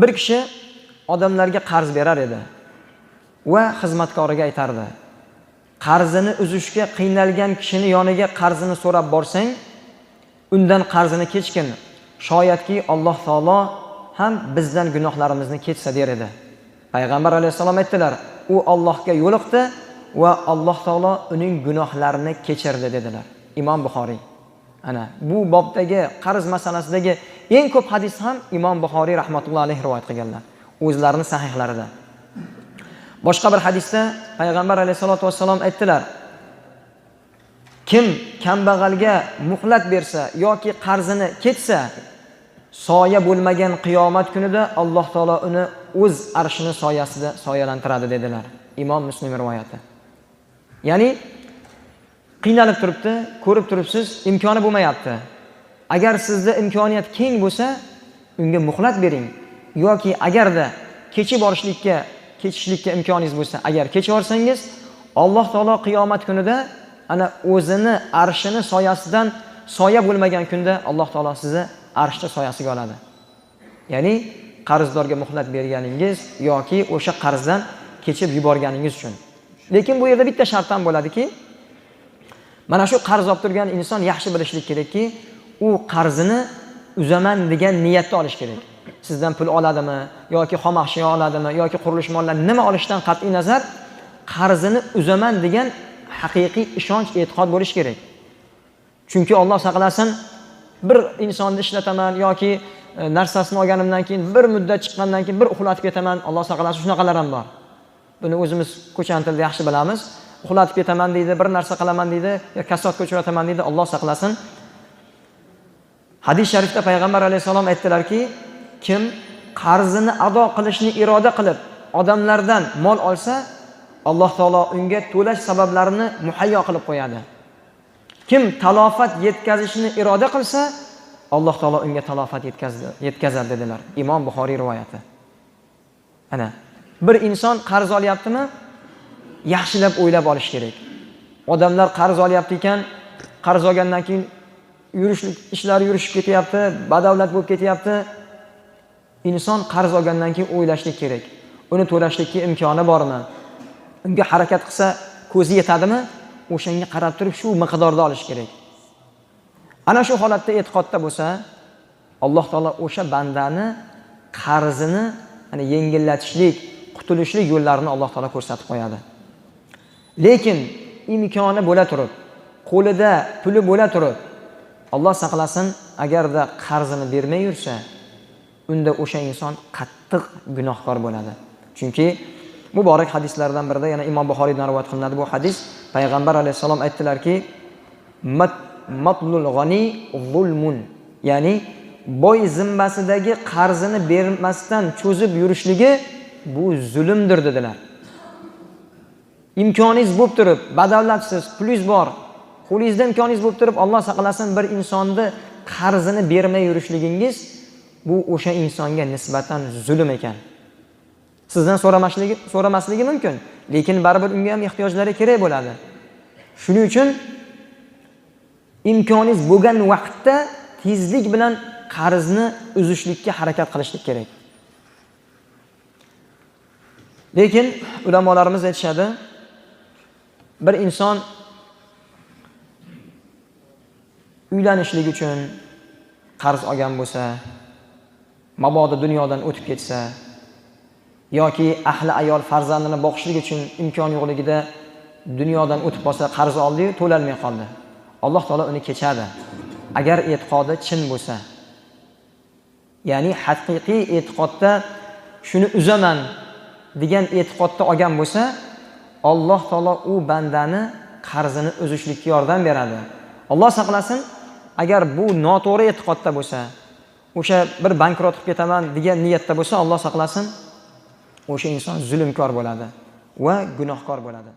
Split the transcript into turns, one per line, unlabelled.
bir kishi odamlarga qarz berar edi va xizmatkoriga aytardi qarzini uzishga qiynalgan kishini yoniga qarzini so'rab borsang undan qarzini kechgin. Shoyatki alloh taolo ham bizdan gunohlarimizni kechsa der edi. Payg'ambar alayhissalom aytdilar u ollohga yo'liqdi va alloh taolo uning gunohlarini kechirdi dedilar. Imom buxoriy ana bu bobdagi qarz masalasidagi eng ko'p hadis ham imom buxoriy rahmatullohi alayhi rivoyat qilganlar. O'zlarini sahihlarida. Boshqa bir hadisda payg'ambar alayhissalotu vassalom aytdilar kim kambag'alga muhlat bersa yoki qarzini ketsa soya bo'lmagan qiyomat kunida alloh taolo uni o'z arshini soyasida soyalantiradi dedilar. Imom muslim rivoyati. Ya'ni qiynalib turibdi ko'rib turibsiz imkoni bo'lmayapti. Agar sizda imkoniyat keng bo'lsa unga muhlat bering. Yoki agarda kechib borishlikka kechishlikka imkoningiz bo'lsa agar kechib yuborsangiz alloh taolo qiyomat kunida ana o'zini arshini soyasidan soya bo'lmagan kunda alloh taolo sizni arshni soyasiga oladi. Ya'ni qarzdorga muhlat berganingiz yoki o'sha qarzdan kechib yuborganingiz uchun. Lekin bu yerda bitta shart ham bo'ladiki mana shu qarz olib turgan inson yaxshi bilishlik kerakki u qarzini uzaman degan niyatda olish kerak. Sizdan pul oladimi yoki xom ashyo oladimi yoki qurilish mollarini nima olishdan qat'iy nazar qarzini uzaman degan haqiqiy ishonch e'tiqod bo'lishi kerak. Chunki olloh saqlasin bir insonni ishlataman yoki e, narsasini olganimdan keyin bir muddat chiqqandan keyin bir uxlatib ketaman alloh saqlasin shunaqalar ham bor. Buni o'zimiz ko'chani tilida yaxshi bilamiz. Uxlatib ketaman deydi bir narsa qilaman deydi yo kasodga uchrataman deydi alloh saqlasin. Hadis sharifda payg'ambar alayhissalom aytdilarki kim qarzini ado qilishni iroda qilib odamlardan mol olsa alloh taolo unga to'lash sabablarini muhayyo qilib qo'yadi. Kim talofat yetkazishni iroda qilsa alloh taolo unga talofat yetkazadi dedilar. Imom buxoriy rivoyati. Ana bir inson qarz olyaptimi? Yaxshilab o'ylab olish kerak. Odamlar qarz olyapti ekan qarz olgandan keyin yurishlik ishlari yurishib ketyapti badavlat bo'lib ketyapti. Inson qarz olgandan keyin o'ylashlik kerak. Uni to'lashlikka imkoni bormi? Unga harakat qilsa ko'zi yetadimi? O'shanga qarab turib shu miqdorda olish kerak. Ana shu holatda e'tiqodda bo'lsa alloh taolo o'sha bandani qarzini yengillatishlik qutulishlik yo'llarini alloh taolo ko'rsatib qo'yadi. Lekin imkoni bo'la turib qo'lida puli bo'la turib alloh saqlasin agarda qarzini bermay yursa unda o'sha inson qattiq gunohkor bo'ladi. Chunki muborak hadislardan birida yana imom buxoriydan rivoyat qilinadi. Bu hadis payg'ambar alayhissalom aytdilarki matlul g'ani zulmun. Ya'ni boy zimmasidagi qarzini bermasdan cho'zib yurishligi bu zulmdir dedilar. Imkoningiz bo'lib turib badavlatsiz pulingiz bor qo'lingizda imkoningiz bo'lib turib alloh saqlasin bir insonni qarzini bermay yurishligingiz bu o'sha insonga nisbatan zulm ekan. Sizdan so'ramasligi so'ramasligi mumkin lekin baribir unga ham ehtiyojlari kerak bo'ladi. Shuning uchun imkoningiz bo'lgan vaqtda tezlik bilan qarzni uzishlikka harakat qilishlik kerak. Lekin ulamolarimiz aytishadi bir inson uylanishlik uchun qarz olgan bo'lsa mabodo dunyodan o'tib ketsa yoki ahli ayol farzandini boqishlik uchun imkon yo'qligida dunyodan o'tib qolsa qarz oldiyu to'lolmay qoldi. Alloh taolo uni kechadi. Agar e'tiqodi chin bo'lsa ya'ni haqiqiy e'tiqodda shuni uzaman degan e'tiqodda olgan bo'lsa alloh taolo u bandani qarzini uzishlikka yordam beradi. Alloh saqlasin agar bu noto'g'ri e'tiqodda bo'lsa o'sha bir bankrot qilib ketaman degan niyatda bo'lsa alloh saqlasin o'sha inson zulmkor bo'ladi va gunohkor bo'ladi.